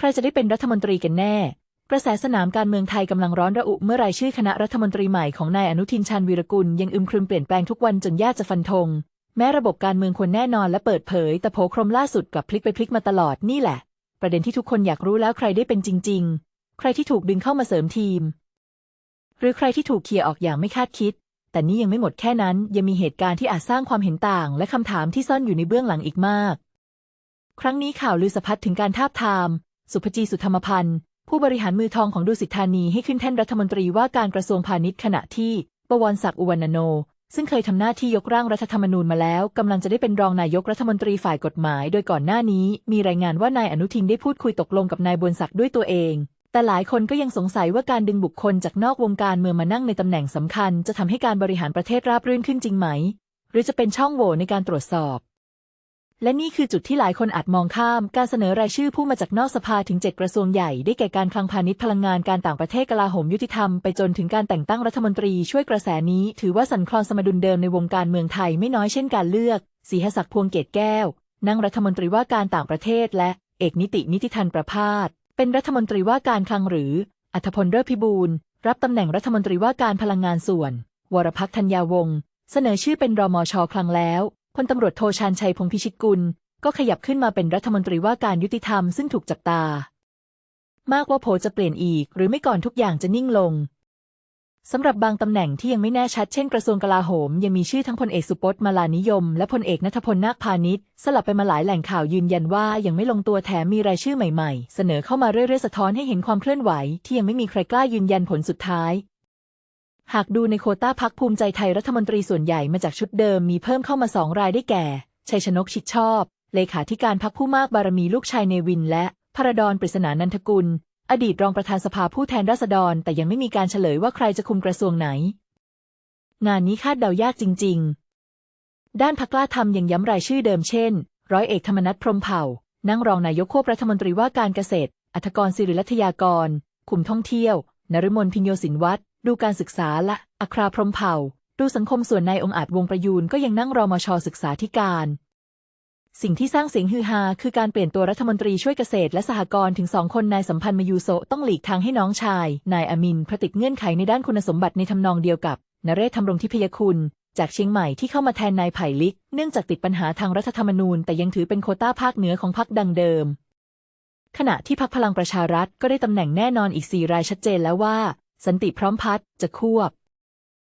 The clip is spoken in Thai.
ใครจะได้เป็นรัฐมนตรีกันแน่ กระแสสนามการเมืองไทยกำลังร้อนระอุเมื่อรายชื่อคณะรัฐมนตรีใหม่ของนายอนุทินชาญวีรกุลยังอึมครึมเปลี่ยนแปลงทุกวันจนยากจะฟันธง แม้ระบบการเมืองควรแน่นอนและเปิดเผย แต่โผครมล่าสุดกลับพลิกไปพลิกมาตลอดนี่แหละ ประเด็นที่ทุกคนอยากรู้แล้วใครได้เป็นจริง ๆ ใครที่ถูกดึงเข้ามาเสริมทีม หรือใครที่ถูกเคลียร์ออกอย่างไม่คาดคิด แต่นี่ยังไม่หมดแค่นั้น ยังมีเหตุการณ์ที่อาจสร้างความเห็นต่าง และคำถามที่ซ่อนอยู่ในเบื้องหลังอีกมาก ครั้งนี้ข่าวลือสะพัดถึงการทาบทาม สุภจีสุธรรมพันธ์ ผู้บริหารมือทองของดุสิตธานีให้ขึ้นแท่นรัฐมนตรีว่าการกระทรวงพาณิชย์ขณะที่บวรศักดิ์อุวรรณโน ซึ่งเคยทำหน้าที่ยกร่างรัฐธรรมนูญมาแล้วกำลังจะได้เป็นรองนายกรัฐมนตรีฝ่ายกฎหมาย โดยก่อนหน้านี้ มีรายงานว่านายอนุทินได้พูดคุยตกลงกับนายบวรศักดิ์ด้วยตัวเอง แต่หลายคนก็ยังสงสัยว่าการดึงบุคคลจากนอกวงการเมืองมานั่งในตำแหน่งสำคัญ จะทำให้การบริหารประเทศราบรื่นขึ้นจริงไหม หรือจะเป็นช่องโหว่ในการตรวจสอบ และนี่คือจุดที่หลายคนอาจมองข้าม การเสนอรายชื่อผู้มาจากนอกสภาถึง 7 กระทรวงใหญ่ ได้แก่การคลังพาณิชย์พลังงานการต่างประเทศกลาโหมยุติธรรม ไปจนถึงการแต่งตั้งรัฐมนตรีช่วยกระแสนี้ ถือว่าสั่นคลอนสมดุลเดิมในวงการเมืองไทยไม่น้อยเช่นการเลือกสีหศักดิ์พวงเกตแก้ว นั่งรัฐมนตรีว่าการต่างประเทศ และเอกนิตินิติทันประพาสเป็นรัฐมนตรีว่าการคลังหรือ อัธพลเลิศพิบูลรับตำแหน่งรัฐมนตรีว่าการพลังงานส่วน วรพักธัญญาวงศ์เสนอชื่อเป็นรมชคลังแล้ว พลตำรวจโทชาญชัยพงพิชิตกุล ก็ขยับขึ้นมาเป็นรัฐมนตรีว่าการยุติธรรมซึ่งถูกจับตา มากว่าโผจะเปลี่ยนอีก หรือไม่ก่อนทุกอย่างจะนิ่งลงสำหรับบางตำแหน่งที่ยังไม่แน่ชัดเช่นกระทรวงกลาโหม ยังมีชื่อทั้งพลเอกสุพจน์มาลานิยม และพลเอกนัทพลนาคพาณิชย์สลับไปมาหลายแหล่งข่าวยืนยันว่ายังไม่ลงตัวแถมมีรายชื่อใหม่ๆ เสนอเข้ามาเรื่อยๆสะท้อนให้เห็นความเคลื่อนไหว ที่ยังไม่มีใครกล้ายืนยันผลสุดท้าย หากดูในโคต้าพักภูมิใจไทยรัฐมนตรีส่วนใหญ่มาจากชุดเดิมมีเพิ่มเข้ามาสองรายได้แก่ ชัยชนกชิดชอบ เลขาธิการพักผู้มากบารมีลูกชายเนวิน และพระดอนปริศนานันทกุล อดีตรองประธานสภาผู้แทนราษฎร แต่ยังไม่มีการเฉลยว่าใครจะคุมกระทรวงไหน งานนี้คาดเดายากจริง ๆ ด้านพักกล้าทำยังย้ำรายชื่อเดิมเช่น ร้อยเอกธรรมนัฐพรมเผ่า นั่งรองนายกควบรัฐมนตรีว่าการเกษตร อัธกรศิริรัตยากร คุมท่องเที่ยวนฤมลพิญโยสินวัตร ดูการศึกษาละ อัคราพรมเผ่า ดูสังคมส่วนนายองอาจวงประยูนก็ยังนั่งรอมชศึกษาธิการ สิ่งที่สร้างเสียงฮือฮาคือการเปลี่ยนตัวรัฐมนตรีช่วยเกษตรและสหกรณ์ถึงสองคนนายสัมพันธ์มายูโซต้องหลีกทางให้น้องชาย นายอามินพระติดเงื่อนไขในด้านคุณสมบัติในทำนองเดียวกับนเรศธรรมรงทิพยคุณ จากเชียงใหม่ที่เข้ามาแทนนายไผ่ลิก เนื่องจากติดปัญหาทางรัฐธรรมนูญ แต่ยังถือเป็นโคต้าภาคเหนือของพรรคดังเดิมขณะที่พรรคพลังประชารัฐก็ได้ตำแหน่งแน่นอนอีกสี่รายชัดเจนแล้วว่า สันติพร้อมพัฒจะควบ